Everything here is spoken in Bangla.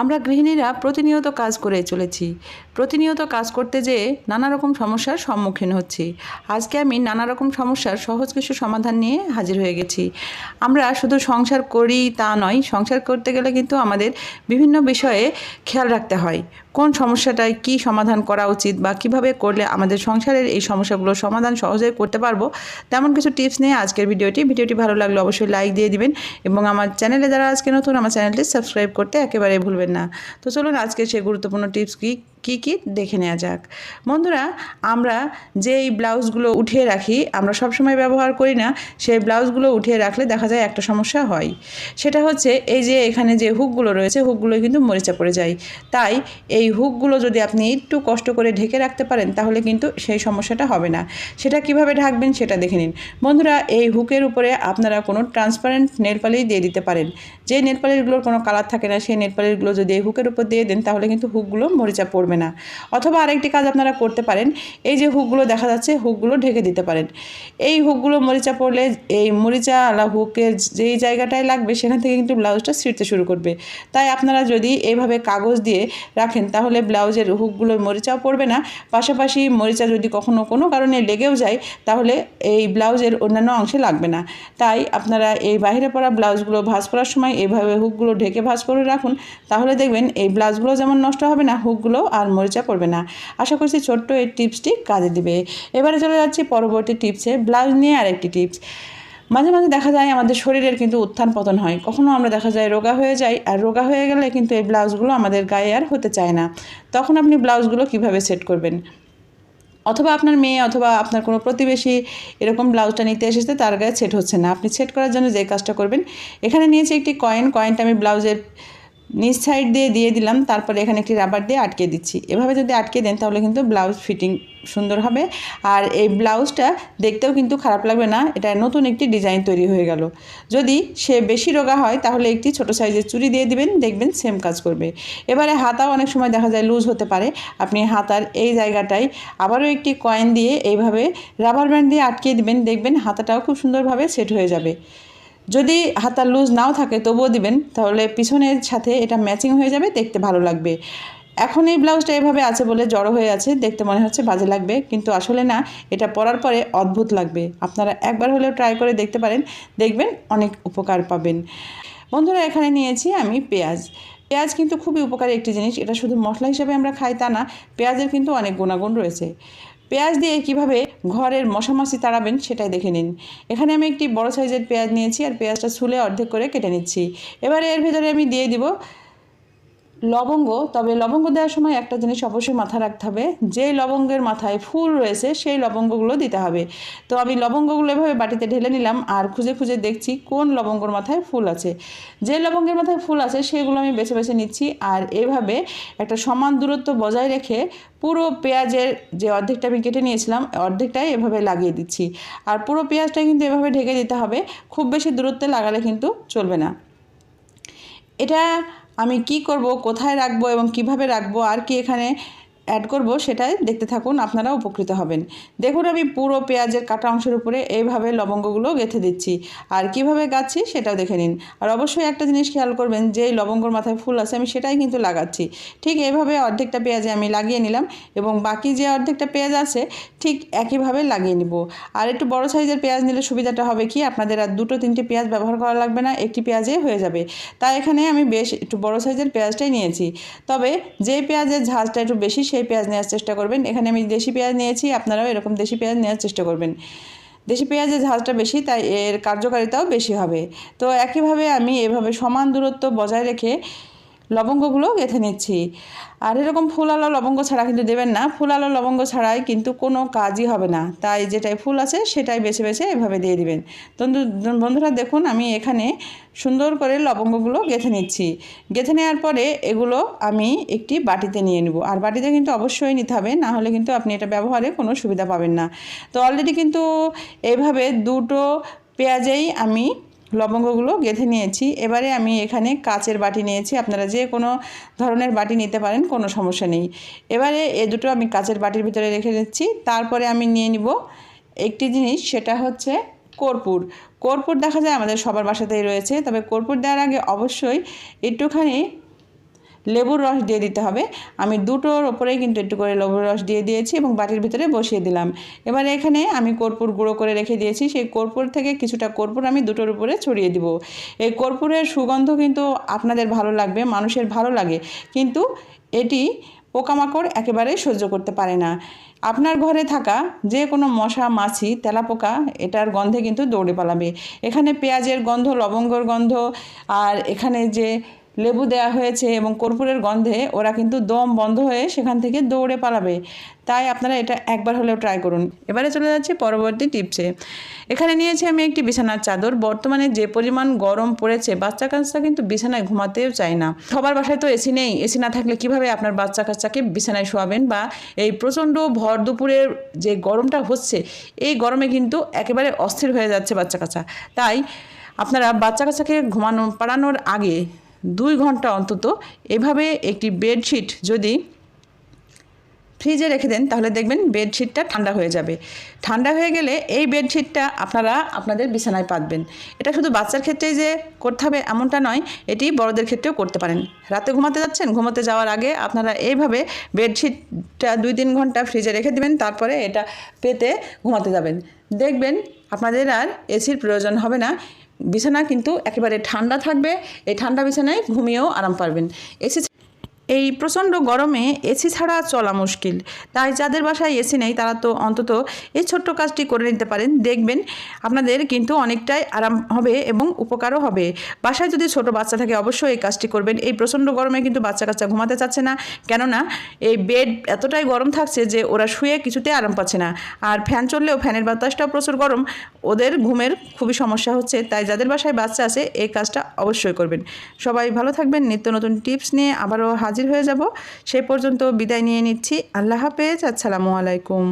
আমরা গৃহিণীরা প্রতিনিয়ত কাজ করে চলেছি। প্রতিনিয়ত কাজ করতে যেয়ে নানা রকম সমস্যার সম্মুখীন হচ্ছি। আজকে আমি নানা রকম সমস্যার সহজ কিছু সমাধান নিয়ে হাজির হয়ে গেছি। আমরা শুধু সংসার করি তা নয়, সংসার করতে গেলে কিন্তু আমাদের বিভিন্ন বিষয়ে খেয়াল রাখতে হয়। কোন সমস্যাটায় কি সমাধান করা উচিত বা কীভাবে করলে আমাদের সংসারের এই সমস্যাগুলোর সমাধান সহজে করতে পারব, তেমন কিছু টিপস নিয়ে আজকের ভিডিওটি। ভিডিওটি ভালো লাগলে অবশ্যই লাইক দিয়ে দিবেন এবং আমার চ্যানেলে যারা আজকে নতুন, আমার চ্যানেলটি সাবস্ক্রাইব করতে একেবারে ভুলবেন না। তো চলুন আজকে সেই গুরুত্বপূর্ণ টিপস কি? কী কী দেখে নেওয়া যাক। বন্ধুরা, আমরা যেই ব্লাউজগুলো উঠিয়ে রাখি, আমরা সব সময় ব্যবহার করি না, সেই ব্লাউজগুলো উঠিয়ে রাখলে দেখা যায় একটা সমস্যা হয়। সেটা হচ্ছে এই যে এখানে যে হুকগুলো রয়েছে হুকগুলো কিন্তু মরিচা পড়ে যায়। তাই এই হুকগুলো যদি আপনি একটু কষ্ট করে ঢেকে রাখতে পারেন, তাহলে কিন্তু সেই সমস্যাটা হবে না। সেটা কীভাবে ঢাকবেন সেটা দেখে নিন। বন্ধুরা, এই হুকের উপরে আপনারা কোনো ট্রান্সপারেন্ট নেল পালিশ দিয়ে দিতে পারেন। যে নেল পালিশগুলোর কোনো কালার থাকে না, সেই নেল পালিশগুলো যদি এই হুকের উপর দিয়ে দেন, তাহলে কিন্তু হুকগুলো মরিচা পড়বে না। অথবা আরেকটি কাজ আপনারা করতে পারেন, এই যে হুকগুলো দেখা যাচ্ছে, হুকগুলো ঢেকে দিতে পারেন। এই হুকগুলো মরিচা পড়লে, এই মরিচা আলা হুকের যেই জায়গাটায় লাগবে, সেখান থেকে কিন্তু ব্লাউজটা ছিঁড়তে শুরু করবে। তাই আপনারা যদি এইভাবে কাগজ দিয়ে রাখেন, তাহলে ব্লাউজের হুকগুলো মরিচাও পড়বে না। পাশাপাশি মরিচা যদি কখনো কোনো কারণে লেগেও যায়, তাহলে এই ব্লাউজের অন্যান্য অংশে লাগবে না। তাই আপনারা এই বাইরে পরা ব্লাউজগুলো ভাঁজ করার সময় এইভাবে হুকগুলো ঢেকে ভাঁজ করে রাখুন। তাহলে দেখবেন এই ব্লাউজগুলো যেমন নষ্ট হবে না, হুকগুলো আর মরিচা পড়বে না। আশা করছি ছোট্ট এই টিপসটি কাজে দিবে। এবারে চলে যাচ্ছি পরবর্তী টিপসে, ব্লাউজ নিয়ে আরেকটি টিপস। মাঝে মাঝে দেখা যায় আমাদের শরীরের কিন্তু উত্থান পতন হয়। কখনো আমরা দেখা যায় রোগা হয়ে যাই, আর রোগা হয়ে গেলে কিন্তু এই ব্লাউজগুলো আমাদের গায়ে আর হতে চায় না। তখন আপনি ব্লাউজগুলো কীভাবে সেট করবেন? অথবা আপনার মেয়ে অথবা আপনার কোনো প্রতিবেশী এরকম ব্লাউজটা নিতে এসেছে, তার গায়ে সেট হচ্ছে না। আপনি সেট করার জন্য যে কাজটা করবেন, এখানে নিয়েছি একটি কয়েন। কয়েনটা আমি ব্লাউজের নিচ সাইড দিয়ে দিয়ে দিলাম, তারপরে এখানে একটি রাবার দিয়ে আটকে দিচ্ছি। এভাবে যদি আটকে দেন তাহলে কিন্তু ব্লাউজ ফিটিং সুন্দর হবে। আর এই ব্লাউজটা দেখতেও কিন্তু খারাপ লাগবে না, এটা নতুন একটি ডিজাইন তৈরি হয়ে গেল। যদি সে বেশি রোগা হয়, তাহলে একটি ছোট সাইজের চুড়ি দিয়ে দিবেন, দেখবেন সেম কাজ করবে। এবারে হাতাও অনেক সময় দেখা যায় লুজ হতে পারে। আপনি হাতার এই জায়গাটায় আবারও একটি কয়েন দিয়ে এইভাবে রাবার ব্যান্ড দিয়ে আটকে দিবেন, দেখবেন হাতাটাও খুব সুন্দরভাবে সেট হয়ে যাবে। যদি হাতার লুজ নাও থাকে, তবুও দিবেন, তাহলে পিছনের সাথে এটা ম্যাচিং হয়ে যাবে, দেখতে ভালো লাগবে। এখন এই ব্লাউজটা এভাবে আছে বলে জড়ো হয়ে আছে, দেখতে মনে হচ্ছে বাজে লাগবে, কিন্তু আসলে না, এটা পরার পরে অদ্ভুত লাগবে। আপনারা একবার হলেও ট্রাই করে দেখতে পারেন, দেখবেন অনেক উপকার পাবেন। বন্ধুরা, এখানে নিয়েছি আমি পেঁয়াজ। পেঁয়াজ কিন্তু খুবই উপকারী একটি জিনিস, এটা শুধু মশলা হিসেবে আমরা খাই তা না, পেঁয়াজের কিন্তু অনেক গুণাগুণ রয়েছে। পেঁয়াজ দিয়ে কীভাবে ঘরের মশামাছি তাড়াবেন সেটাই দেখে নিন। এখানে আমি একটি বড় সাইজের পেঁয়াজ নিয়েছি আর পেঁয়াজটা ছুলে অর্ধেক করে কেটে নিচ্ছি। এবারে এর ভেতরে আমি দিয়ে দিব লবঙ্গ, তবে লবঙ্গ দেওয়ার সময় একটা জিনিস অবশ্যই মাথায় রাখতে হবে, যে লবঙ্গের মাথায় ফুল রয়েছে সেই লবঙ্গগুলো দিতে হবে। তো আমি লবঙ্গগুলো এভাবে বাটিতে ঢেলে নিলাম আর খুঁজে খুঁজে দেখছি কোন লবঙ্গর মাথায় ফুল আছে। যে লবঙ্গের মাথায় ফুল আছে সেগুলো আমি বেছে বেছে নিচ্ছি আর এভাবে একটা সমান দূরত্ব বজায় রেখে পুরো পেঁয়াজের যে অর্ধেকটা আমি কেটে নিয়েছিলাম, অর্ধেকটাই এভাবে লাগিয়ে দিচ্ছি। আর পুরো পেঁয়াজটা কিন্তু এভাবে ঢেকে দিতে হবে, খুব বেশি দূরত্বে লাগালে কিন্তু চলবে না। এটা আমি কি করব, কোথায় রাখব এবং কীভাবে রাখব, আর কি এখানে অ্যাড করব সেটাই দেখতে থাকুন, আপনারা উপকৃত হবেন। দেখুন আমি পুরো পেঁয়াজের কাটা অংশের উপরে এইভাবে লবঙ্গগুলো গেঁথে দিচ্ছি। আর কীভাবে গাচ্ছি সেটাও দেখে নিন। আর অবশ্যই একটা জিনিস খেয়াল করবেন যে লবঙ্গর মাথায় ফুল আছে আমি সেটাই কিন্তু লাগাচ্ছি। ঠিক এইভাবে অর্ধেকটা পেঁয়াজে আমি লাগিয়ে নিলাম এবং বাকি যে অর্ধেকটা পেঁয়াজ আছে ঠিক একইভাবে লাগিয়ে নিব। আর একটু বড় সাইজের পেঁয়াজ নিলে সুবিধাটা হবে কি? আপনাদের আর দুটো, তিনটে পেঁয়াজ ব্যবহার করা লাগবে না, একটি পেঁয়াজে হয়ে যাবে। তাই এখানে আমি বেশ একটু বড় সাইজের পেঁয়াজটাই নিয়েছি। তবে যে পেঁয়াজের ঝাঁজটা একটু বেশি, সেই পেঁয়াজ নেওয়ার চেষ্টা করবেন। এখানে আমি দেশি পেঁয়াজ নিয়েছি, আপনারাও এরকম দেশি পেঁয়াজ নেওয়ার চেষ্টা করবেন। দেশি পেঁয়াজের ঝাঁজটা বেশি, তাই এর কার্যকারিতাও বেশি হবে। তো একইভাবে আমি এভাবে সমান দূরত্ব বজায় রেখে লবঙ্গগুলো গেঁথে নিচ্ছি। আর এরকম ফুল আলো লবঙ্গ ছাড়া কিন্তু দেবেন না। ফুল আলো লবঙ্গ ছাড়াই কিন্তু কোনো কাজই হবে না। তাই যেটাই ফুল আছে সেটাই বেছে বেছে এভাবে দিয়ে দিবেন। বন্ধুরা দেখুন, আমি এখানে সুন্দর করে লবঙ্গগুলো গেঁথে নিচ্ছি। গেঁথে নেওয়ার পরে এগুলো আমি একটি বাটিতে নিয়ে নেব। আর বাটিতে কিন্তু অবশ্যই নিতে হবে, না হলে কিন্তু আপনি এটা ব্যবহারে কোনো সুবিধা পাবেন না। তো অলরেডি কিন্তু এইভাবে দুটো পেঁয়াজেই আমি লবঙ্গগুলো গেঁথে নিয়েছি। এবারে আমি এখানে কাচের বাটি নিয়েছি। আপনারা যে কোনো ধরনের বাটি নিতে পারেন, কোনো সমস্যা নেই। এবারে এ দুটো আমি কাচের বাটির ভিতরে রেখে দিচ্ছি। তারপরে আমি নিয়ে নিব একটি জিনিস, সেটা হচ্ছে কর্পূর। কর্পূর দেখা যায় আমাদের সবার বাসাতেই রয়েছে। তবে কর্পূর দেওয়ার আগে অবশ্যই একটুখানি লেবুর রস দিয়ে দিতে হবে। আমি দুটোর ওপরেই কিন্তু একটু করে লেবুর রস দিয়ে দিয়েছি এবং বাটির ভিতরে বসিয়ে দিলাম। এবার এখানে আমি কর্পূর গুঁড়ো করে রেখে দিয়েছি। সেই কর্পূর থেকে কিছুটা কর্পূর আমি দুটোর উপরে ছড়িয়ে দিব। এই কর্পূরের সুগন্ধ কিন্তু আপনাদের ভালো লাগবে, মানুষের ভালো লাগে। কিন্তু এটি পোকামাকড় একেবারেই সহ্য করতে পারে না। আপনার ঘরে থাকা যে কোনো মশা, মাছি, তেলাপোকা, এটার গন্ধে কিন্তু দৌড়ে পালাবে। এখানে পেঁয়াজের গন্ধ, লবঙ্গর গন্ধ, আর এখানে যে লেবু দেওয়া হয়েছে এবং কর্পূরের গন্ধে ওরা কিন্তু দম বন্ধ হয়ে সেখান থেকে দৌড়ে পালাবে। তাই আপনারা এটা একবার হলেও ট্রাই করুন। এবারে চলে যাচ্ছি পরবর্তী টিপসে এখানে নিয়েছি আমি একটি বিছানার চাদর। বর্তমানে যে পরিমাণ গরম পড়েছে, বাচ্চা কাচ্চা কিন্তু বিছানায় ঘুমাতেও চায় না। সবার বাসায় তো এসি নেই। এসি না থাকলে কীভাবে আপনার বাচ্চা কাচ্চাকে বিছানায় শোয়াবেন? বা এই প্রচণ্ড ভর দুপুরের যে গরমটা হচ্ছে, এই গরমে কিন্তু একেবারে অস্থির হয়ে যাচ্ছে বাচ্চা কাচ্চা। তাই আপনারা বাচ্চা কাচ্চাকে ঘুমানো, পাড়ানোর আগে দুই ঘণ্টা অন্তত এভাবে একটি বেডশিট যদি ফ্রিজে রেখে দেন, তাহলে দেখবেন বেডশিটটা ঠান্ডা হয়ে যাবে। ঠান্ডা হয়ে গেলে এই বেডশিটটা আপনারা আপনাদের বিছানায় পাতবেন। এটা শুধু বাচ্চার ক্ষেত্রেই যে করতে হবে এমনটা নয়, এটি বড়দের ক্ষেত্রেও করতে পারেন। রাতে ঘুমাতে যাচ্ছেন, ঘুমাতে যাওয়ার আগে আপনারা এইভাবে বেডশিটটা দুই তিন ঘণ্টা ফ্রিজে রেখে দেবেন, তারপরে এটা পেতে ঘুমাতে যাবেন। দেখবেন আপনাদের আর এসির প্রয়োজন হবে না। বিছানা কিন্তু একেবারে ঠান্ডা থাকবে। এই ঠান্ডা বিছানায় ঘুমিয়েও আরাম পারবেন। এসি এই প্রচণ্ড গরমে এসি ছাড়া চলা মুশকিল। তাই যাদের বাসায় এসি নেই, তারা তো অন্তত এই ছোট্ট কাজটি করে নিতে পারেন। দেখবেন আপনাদের কিন্তু অনেকটাই আরাম হবে এবং উপকারও হবে। বাসায় যদি ছোট বাচ্চা থাকে, অবশ্যই এই কাজটি করবেন। এই প্রচণ্ড গরমে কিন্তু বাচ্চা কাচ্চা ঘুমাতে চাচ্ছে না। কেননা এই বেড এতটাই গরম থাকছে যে ওরা শুয়ে কিছুতে আরাম পাচ্ছে না। আর ফ্যান চললেও ফ্যানের বাতাসটাও প্রচুর গরম। ওদের ঘুমের খুবই সমস্যা হচ্ছে। তাই যাদের বাসায় বাচ্চা আছে, এই কাজটা অবশ্যই করবেন। সবাই ভালো থাকবেন। নিত্য নতুন টিপস নিয়ে আবারও হাজির হয়ে যাব। সে পর্যন্ত বিদায় নিয়ে নিচ্ছি। আল্লাহ হাফেজ। আসসালামু আলাইকুম।